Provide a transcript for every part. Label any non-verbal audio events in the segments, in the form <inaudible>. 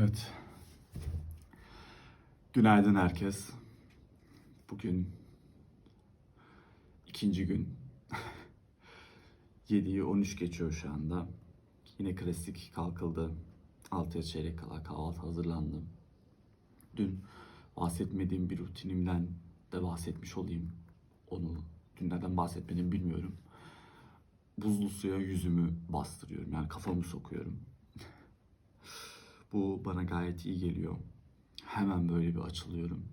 Evet. Günaydın herkes. Bugün ikinci gün. <laughs> 7'yi 13 geçiyor şu anda. Yine klasik kalkıldı. 6'ya çeyrek kala kahvaltı hazırlandı. Dün bahsetmediğim bir rutinimden de bahsetmiş olayım. Onu dün neden bahsetmedim bilmiyorum. Buzlu suya yüzümü bastırıyorum. Yani kafamı sokuyorum. Bu bana gayet iyi geliyor. Hemen böyle bir açılıyorum.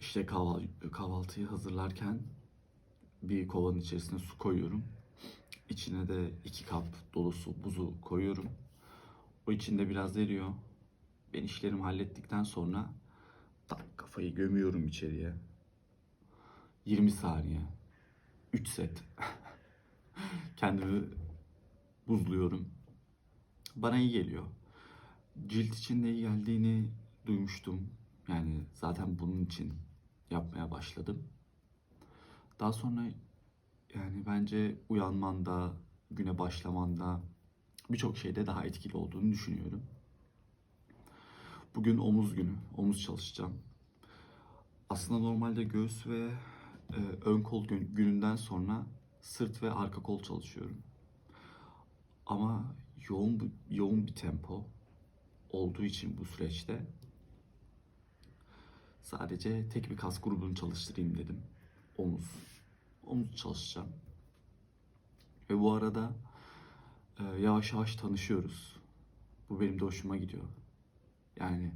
İşte kahval- kahvaltıyı hazırlarken bir kovanın içerisine su koyuyorum. İçine de iki kap dolusu buzu koyuyorum. O içinde biraz eriyor. Ben işlerimi hallettikten sonra tak kafayı gömüyorum içeriye. 20 saniye. 3 set. <laughs> Kendimi buzluyorum bana iyi geliyor. Cilt için de iyi geldiğini duymuştum. Yani zaten bunun için yapmaya başladım. Daha sonra yani bence uyanmanda, güne başlamanda birçok şeyde daha etkili olduğunu düşünüyorum. Bugün omuz günü, omuz çalışacağım. Aslında normalde göğüs ve e, ön kol gün- gününden sonra sırt ve arka kol çalışıyorum. Ama yoğun yoğun bir tempo olduğu için bu süreçte sadece tek bir kas grubunu çalıştırayım dedim. Omuz. Omuz çalışacağım. Ve bu arada e, yavaş yavaş tanışıyoruz. Bu benim de hoşuma gidiyor. Yani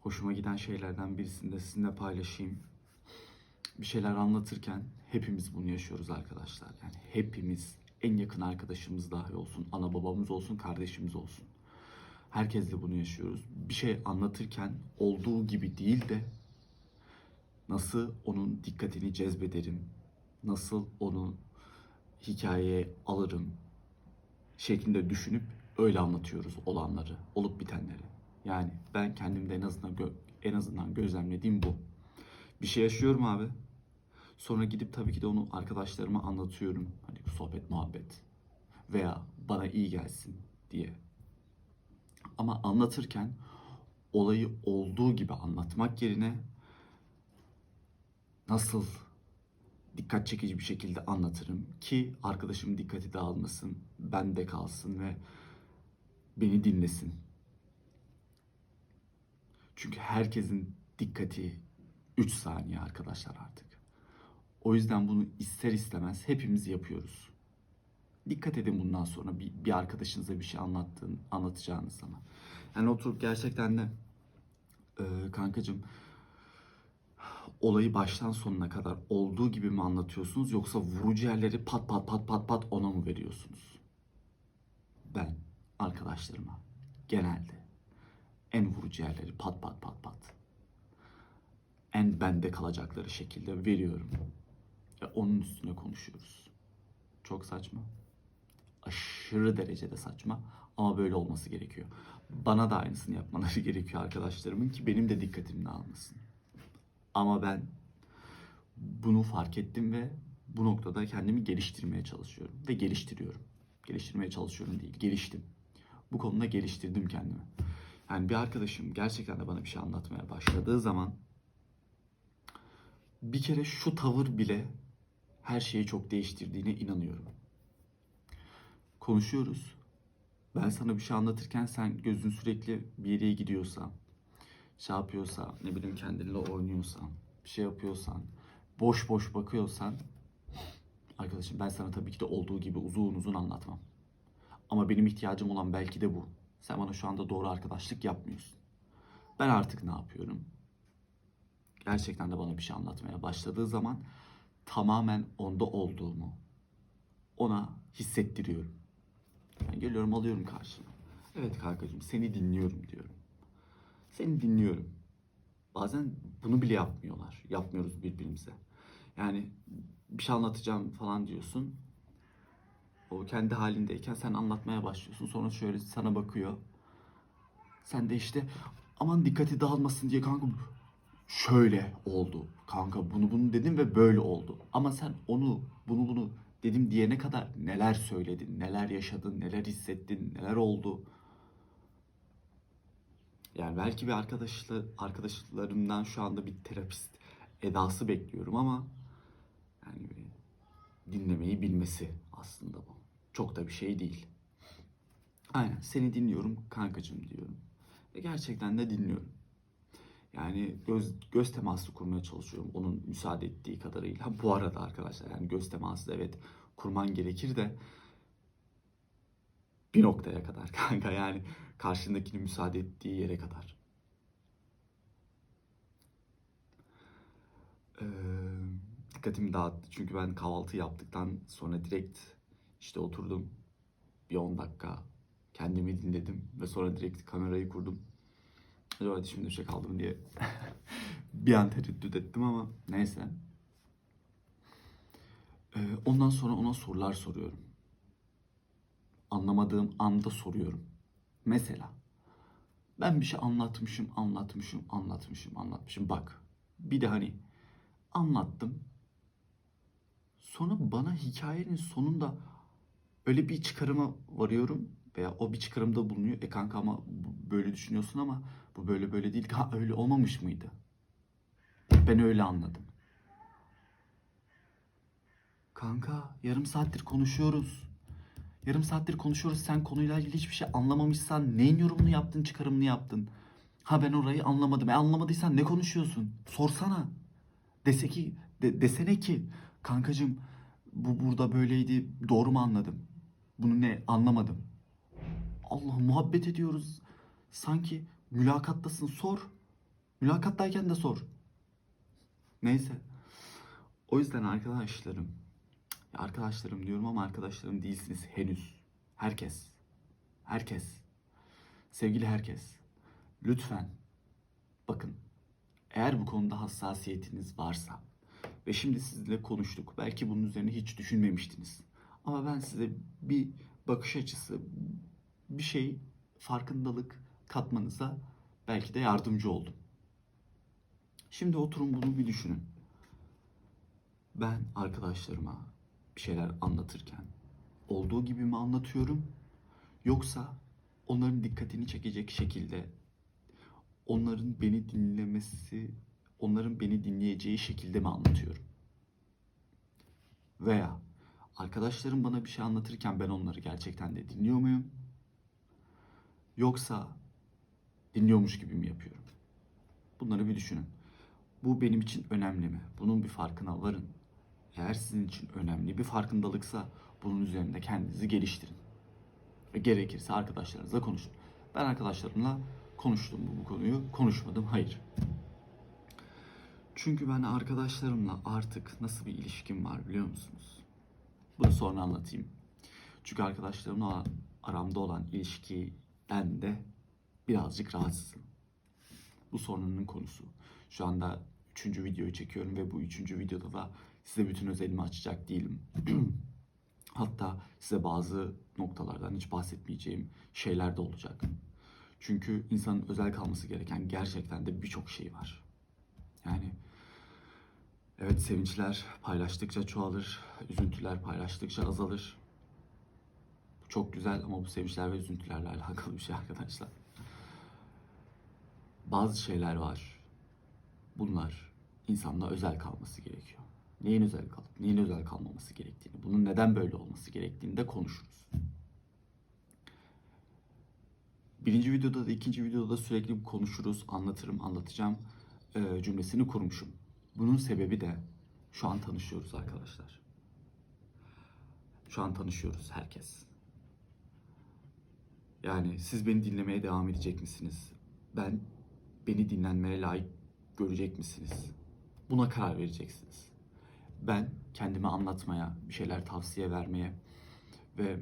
hoşuma giden şeylerden birisini de sizinle paylaşayım. Bir şeyler anlatırken hepimiz bunu yaşıyoruz arkadaşlar. Yani hepimiz en yakın arkadaşımız dahi olsun, ana babamız olsun, kardeşimiz olsun. Herkesle bunu yaşıyoruz. Bir şey anlatırken olduğu gibi değil de nasıl onun dikkatini cezbederim, nasıl onu hikayeye alırım şeklinde düşünüp öyle anlatıyoruz olanları, olup bitenleri. Yani ben kendimde en azından en azından gözlemlediğim bu. Bir şey yaşıyorum abi. Sonra gidip tabii ki de onu arkadaşlarıma anlatıyorum. Hani sohbet, muhabbet veya bana iyi gelsin diye. Ama anlatırken olayı olduğu gibi anlatmak yerine nasıl dikkat çekici bir şekilde anlatırım ki arkadaşım dikkati dağılmasın, bende kalsın ve beni dinlesin. Çünkü herkesin dikkati 3 saniye arkadaşlar artık. O yüzden bunu ister istemez hepimiz yapıyoruz. Dikkat edin bundan sonra bir, bir arkadaşınıza bir şey anlattığın, anlatacağınız zaman. Yani oturup gerçekten de e, kankacığım olayı baştan sonuna kadar olduğu gibi mi anlatıyorsunuz yoksa vurucu yerleri pat pat pat pat pat ona mı veriyorsunuz? Ben arkadaşlarıma genelde en vurucu yerleri pat pat pat pat en bende kalacakları şekilde veriyorum. Ve onun üstüne konuşuyoruz. Çok saçma. Aşırı derecede saçma ama böyle olması gerekiyor. Bana da aynısını yapmaları <laughs> gerekiyor arkadaşlarımın ki benim de dikkatim dağılmasın. Ama ben bunu fark ettim ve bu noktada kendimi geliştirmeye çalışıyorum ve geliştiriyorum. Geliştirmeye çalışıyorum değil, geliştim. Bu konuda geliştirdim kendimi. Yani bir arkadaşım gerçekten de bana bir şey anlatmaya başladığı zaman bir kere şu tavır bile her şeyi çok değiştirdiğine inanıyorum. Konuşuyoruz. Ben sana bir şey anlatırken sen gözün sürekli bir yere gidiyorsa, şey yapıyorsa, ne bileyim kendinle oynuyorsan, bir şey yapıyorsan, boş boş bakıyorsan, arkadaşım ben sana tabii ki de olduğu gibi uzun uzun anlatmam. Ama benim ihtiyacım olan belki de bu. Sen bana şu anda doğru arkadaşlık yapmıyorsun. Ben artık ne yapıyorum? gerçekten de bana bir şey anlatmaya başladığı zaman tamamen onda olduğumu ona hissettiriyorum. Yani geliyorum alıyorum karşıma. Evet kankacığım seni dinliyorum diyorum. Seni dinliyorum. Bazen bunu bile yapmıyorlar. Yapmıyoruz birbirimize. Yani bir şey anlatacağım falan diyorsun. O kendi halindeyken sen anlatmaya başlıyorsun. Sonra şöyle sana bakıyor. Sen de işte aman dikkati dağılmasın diye kanka şöyle oldu kanka bunu bunu dedim ve böyle oldu. Ama sen onu bunu bunu dedim diyene kadar neler söyledin, neler yaşadın, neler hissettin, neler oldu. Yani belki bir arkadaşla, arkadaşlarımdan şu anda bir terapist edası bekliyorum ama yani dinlemeyi bilmesi aslında bu. Çok da bir şey değil. Aynen seni dinliyorum kankacım diyorum. Ve gerçekten de dinliyorum. Yani göz, göz teması kurmaya çalışıyorum onun müsaade ettiği kadarıyla. Bu arada arkadaşlar yani göz teması evet kurman gerekir de bir noktaya kadar <laughs> kanka yani karşındakinin müsaade ettiği yere kadar. Ee, dikkatimi dağıttı çünkü ben kahvaltı yaptıktan sonra direkt işte oturdum bir 10 dakika kendimi dinledim ve sonra direkt kamerayı kurdum. Acaba şey kaldı mı diye <laughs> bir an tereddüt ettim ama neyse. Ee, ondan sonra ona sorular soruyorum. Anlamadığım anda soruyorum. Mesela ben bir şey anlatmışım, anlatmışım, anlatmışım, anlatmışım. Bak bir de hani anlattım. Sonra bana hikayenin sonunda öyle bir çıkarıma varıyorum veya o bir çıkarımda bulunuyor. E kanka ama böyle düşünüyorsun ama bu böyle böyle değil. Ha öyle olmamış mıydı? Ben öyle anladım. Kanka yarım saattir konuşuyoruz. Yarım saattir konuşuyoruz. Sen konuyla ilgili hiçbir şey anlamamışsan neyin yorumunu yaptın, çıkarımını yaptın? Ha ben orayı anlamadım. E anlamadıysan ne konuşuyorsun? Sorsana. Dese ki, de- desene ki kankacığım bu burada böyleydi. Doğru mu anladım? Bunu ne anlamadım. Allah muhabbet ediyoruz. Sanki mülakattasın sor. Mülakattayken de sor. Neyse. O yüzden arkadaşlarım, arkadaşlarım diyorum ama arkadaşlarım değilsiniz henüz. Herkes. Herkes. Sevgili herkes. Lütfen bakın eğer bu konuda hassasiyetiniz varsa ve şimdi sizinle konuştuk. Belki bunun üzerine hiç düşünmemiştiniz. Ama ben size bir bakış açısı, bir şey farkındalık katmanıza belki de yardımcı oldum. Şimdi oturun bunu bir düşünün. Ben arkadaşlarıma bir şeyler anlatırken olduğu gibi mi anlatıyorum yoksa onların dikkatini çekecek şekilde onların beni dinlemesi, onların beni dinleyeceği şekilde mi anlatıyorum? Veya arkadaşlarım bana bir şey anlatırken ben onları gerçekten de dinliyor muyum? Yoksa dinliyormuş gibi mi yapıyorum? Bunları bir düşünün. Bu benim için önemli mi? Bunun bir farkına varın. Eğer sizin için önemli bir farkındalıksa bunun üzerinde kendinizi geliştirin. Ve gerekirse arkadaşlarınızla konuşun. Ben arkadaşlarımla konuştum bu, bu konuyu. Konuşmadım. Hayır. Çünkü ben arkadaşlarımla artık nasıl bir ilişkim var biliyor musunuz? Bunu sonra anlatayım. Çünkü arkadaşlarımla aramda olan ilişkiden de birazcık rahatsızım. Bu sorunun konusu. Şu anda üçüncü videoyu çekiyorum ve bu üçüncü videoda da size bütün özelimi açacak değilim. <clears throat> Hatta size bazı noktalardan hiç bahsetmeyeceğim şeyler de olacak. Çünkü insanın özel kalması gereken gerçekten de birçok şey var. Yani evet sevinçler paylaştıkça çoğalır, üzüntüler paylaştıkça azalır. Çok güzel ama bu sevinçler ve üzüntülerle alakalı bir şey arkadaşlar. Bazı şeyler var. Bunlar insanla özel kalması gerekiyor. Neyin özel kalıp neyin özel kalmaması gerektiğini, bunun neden böyle olması gerektiğini de konuşuruz. Birinci videoda da ikinci videoda da sürekli konuşuruz, anlatırım, anlatacağım cümlesini kurmuşum. Bunun sebebi de şu an tanışıyoruz arkadaşlar. Şu an tanışıyoruz herkes. Yani siz beni dinlemeye devam edecek misiniz? Ben beni dinlenmeye layık görecek misiniz? Buna karar vereceksiniz. Ben kendimi anlatmaya, bir şeyler tavsiye vermeye ve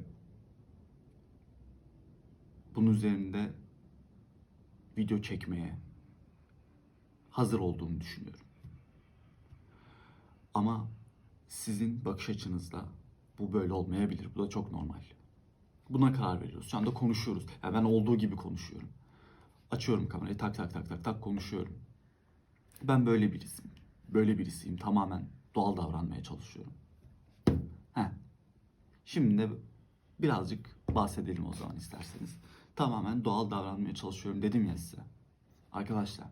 bunun üzerinde video çekmeye hazır olduğumu düşünüyorum. Ama sizin bakış açınızda bu böyle olmayabilir. Bu da çok normal. Buna karar veriyoruz. Şu anda konuşuyoruz. Yani ben olduğu gibi konuşuyorum. Açıyorum kamerayı tak tak tak tak tak konuşuyorum. Ben böyle birisiyim. Böyle birisiyim. Tamamen doğal davranmaya çalışıyorum. Heh. Şimdi de birazcık bahsedelim o zaman isterseniz. Tamamen doğal davranmaya çalışıyorum dedim ya size. Arkadaşlar,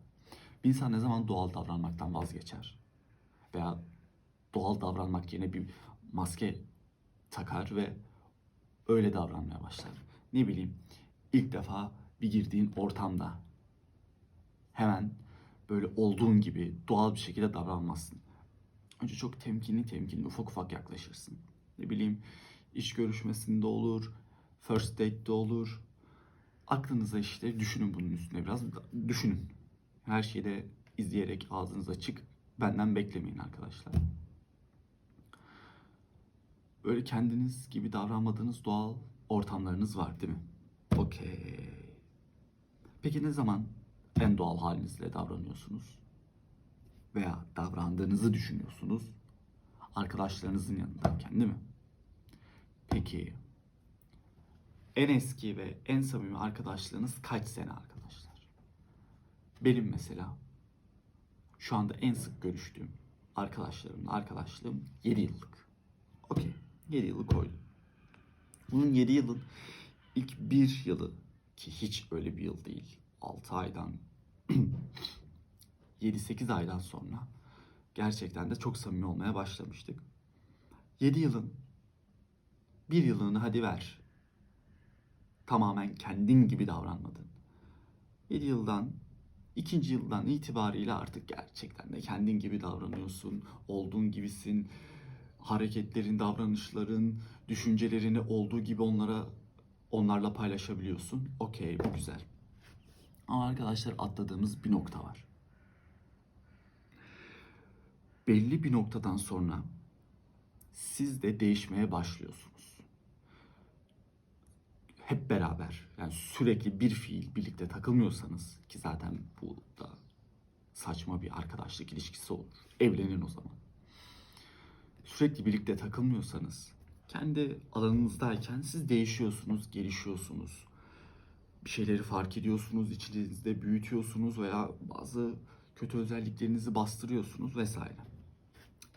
bir insan ne zaman doğal davranmaktan vazgeçer? Veya doğal davranmak yerine bir maske takar ve öyle davranmaya başlar. Ne bileyim, ilk defa bir girdiğin ortamda hemen böyle olduğun gibi doğal bir şekilde davranmazsın. Önce çok temkinli temkinli ufak ufak yaklaşırsın. Ne bileyim iş görüşmesinde olur, first date'de olur. Aklınıza işte düşünün bunun üstüne biraz düşünün. Her şeyi de izleyerek ağzınız açık benden beklemeyin arkadaşlar. Böyle kendiniz gibi davranmadığınız doğal ortamlarınız var değil mi? Okey. Peki ne zaman en doğal halinizle davranıyorsunuz? Veya davrandığınızı düşünüyorsunuz? Arkadaşlarınızın yanındayken değil mi? Peki en eski ve en samimi arkadaşlığınız kaç sene arkadaşlar? Benim mesela şu anda en sık görüştüğüm arkadaşlarımla arkadaşlığım 7 yıllık. Okey. 7 yılı koydum. Bunun 7 yılın ilk bir yılı ki hiç öyle bir yıl değil. 6 aydan <clears throat> 7-8 aydan sonra gerçekten de çok samimi olmaya başlamıştık. 7 yılın bir yılını hadi ver. Tamamen kendin gibi davranmadın. 7 yıldan ikinci yıldan itibariyle artık gerçekten de kendin gibi davranıyorsun. Olduğun gibisin. Hareketlerin, davranışların, düşüncelerini olduğu gibi onlara onlarla paylaşabiliyorsun. Okey, bu güzel. Ama arkadaşlar atladığımız bir nokta var. Belli bir noktadan sonra siz de değişmeye başlıyorsunuz. Hep beraber yani sürekli bir fiil birlikte takılmıyorsanız ki zaten bu da saçma bir arkadaşlık ilişkisi olur. Evlenin o zaman. Sürekli birlikte takılmıyorsanız kendi alanınızdayken siz değişiyorsunuz, gelişiyorsunuz. Bir şeyleri fark ediyorsunuz, içinizde büyütüyorsunuz veya bazı kötü özelliklerinizi bastırıyorsunuz vesaire.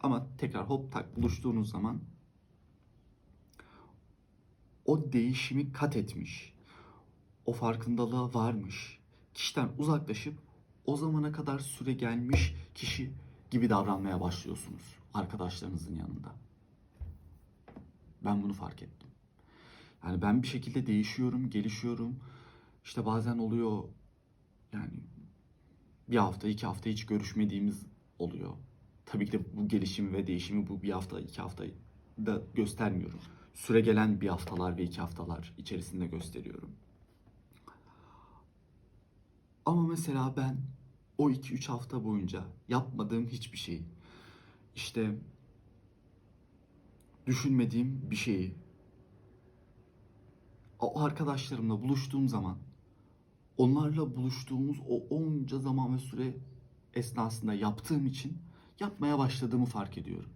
Ama tekrar hop tak buluştuğunuz zaman o değişimi kat etmiş, o farkındalığa varmış, kişiden uzaklaşıp o zamana kadar süre gelmiş kişi gibi davranmaya başlıyorsunuz arkadaşlarınızın yanında. Ben bunu fark ettim. Yani ben bir şekilde değişiyorum, gelişiyorum. İşte bazen oluyor yani bir hafta, iki hafta hiç görüşmediğimiz oluyor. Tabii ki de bu gelişimi ve değişimi bu bir hafta, iki hafta da göstermiyorum. Süre gelen bir haftalar ve iki haftalar içerisinde gösteriyorum. Ama mesela ben o iki üç hafta boyunca yapmadığım hiçbir şey, işte düşünmediğim bir şeyi o arkadaşlarımla buluştuğum zaman onlarla buluştuğumuz o onca zaman ve süre esnasında yaptığım için yapmaya başladığımı fark ediyorum.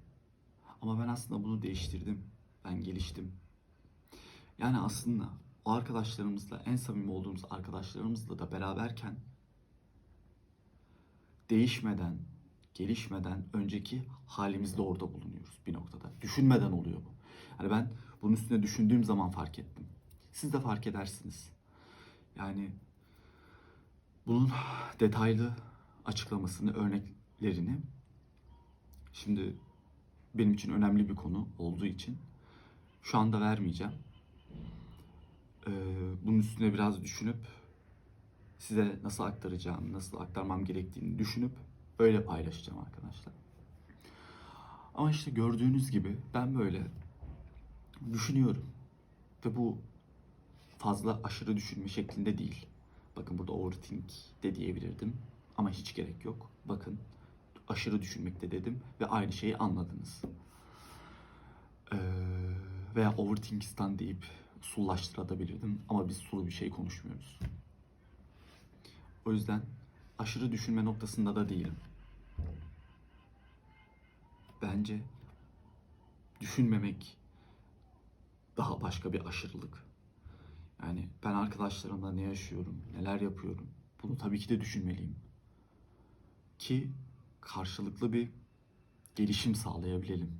Ama ben aslında bunu değiştirdim. Ben geliştim. Yani aslında o arkadaşlarımızla en samimi olduğumuz arkadaşlarımızla da beraberken değişmeden, gelişmeden önceki halimizde orada bulunuyoruz bir noktada. Düşünmeden oluyor bu. Yani ben bunun üstüne düşündüğüm zaman fark ettim. Siz de fark edersiniz. Yani bunun detaylı açıklamasını, örneklerini şimdi benim için önemli bir konu olduğu için şu anda vermeyeceğim. Ee, bunun üstüne biraz düşünüp size nasıl aktaracağım, nasıl aktarmam gerektiğini düşünüp öyle paylaşacağım arkadaşlar. Ama işte gördüğünüz gibi ben böyle düşünüyorum. Ve bu fazla aşırı düşünme şeklinde değil. Bakın burada overthink de diyebilirdim. Ama hiç gerek yok. Bakın aşırı düşünmekte dedim ve aynı şeyi anladınız. Ee, veya overthinkistan deyip sullaştırabilirdim ama biz sulu bir şey konuşmuyoruz. O yüzden aşırı düşünme noktasında da değilim. Bence düşünmemek daha başka bir aşırılık. Yani ben arkadaşlarımla ne yaşıyorum, neler yapıyorum bunu tabii ki de düşünmeliyim. Ki karşılıklı bir gelişim sağlayabilelim.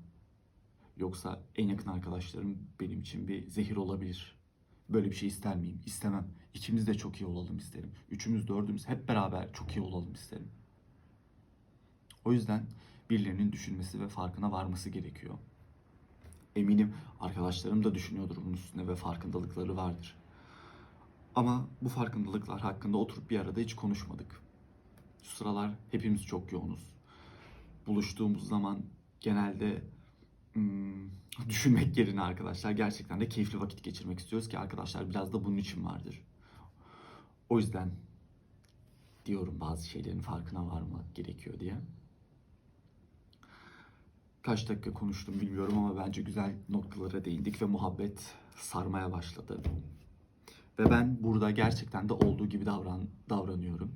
Yoksa en yakın arkadaşlarım benim için bir zehir olabilir. Böyle bir şey ister miyim? İstemem. İkimiz de çok iyi olalım isterim. Üçümüz, dördümüz hep beraber çok iyi olalım isterim. O yüzden birilerinin düşünmesi ve farkına varması gerekiyor. Eminim arkadaşlarım da düşünüyordur bunun üstüne ve farkındalıkları vardır. Ama bu farkındalıklar hakkında oturup bir arada hiç konuşmadık. Şu sıralar hepimiz çok yoğunuz. Buluştuğumuz zaman genelde hmm, düşünmek yerine arkadaşlar gerçekten de keyifli vakit geçirmek istiyoruz ki arkadaşlar biraz da bunun için vardır. O yüzden diyorum bazı şeylerin farkına varmak gerekiyor diye. Kaç dakika konuştum bilmiyorum ama bence güzel noktalara değindik ve muhabbet sarmaya başladı. Ve ben burada gerçekten de olduğu gibi davran davranıyorum.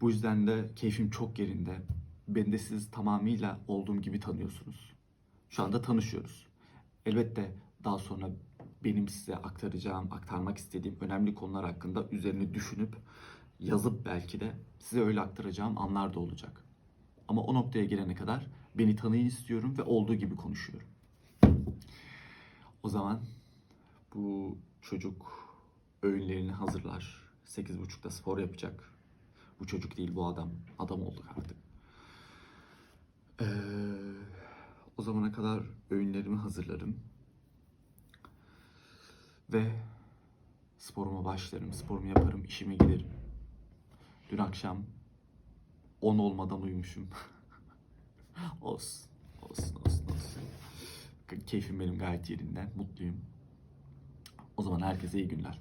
Bu yüzden de keyfim çok yerinde. Beni de siz tamamıyla olduğum gibi tanıyorsunuz. Şu anda tanışıyoruz. Elbette daha sonra benim size aktaracağım, aktarmak istediğim önemli konular hakkında üzerine düşünüp yazıp belki de size öyle aktaracağım anlar da olacak. Ama o noktaya gelene kadar beni tanıyın istiyorum ve olduğu gibi konuşuyorum. O zaman bu çocuk öğünlerini hazırlar. 8.30'da spor yapacak. Bu çocuk değil bu adam. Adam olduk artık. Ee, o zamana kadar öğünlerimi hazırlarım. Ve sporuma başlarım. Sporumu yaparım, işime giderim. Dün akşam 10 olmadan uyumuşum. <laughs> olsun, olsun, olsun, olsun. Keyfim benim gayet yerinde. Mutluyum. O zaman herkese iyi günler.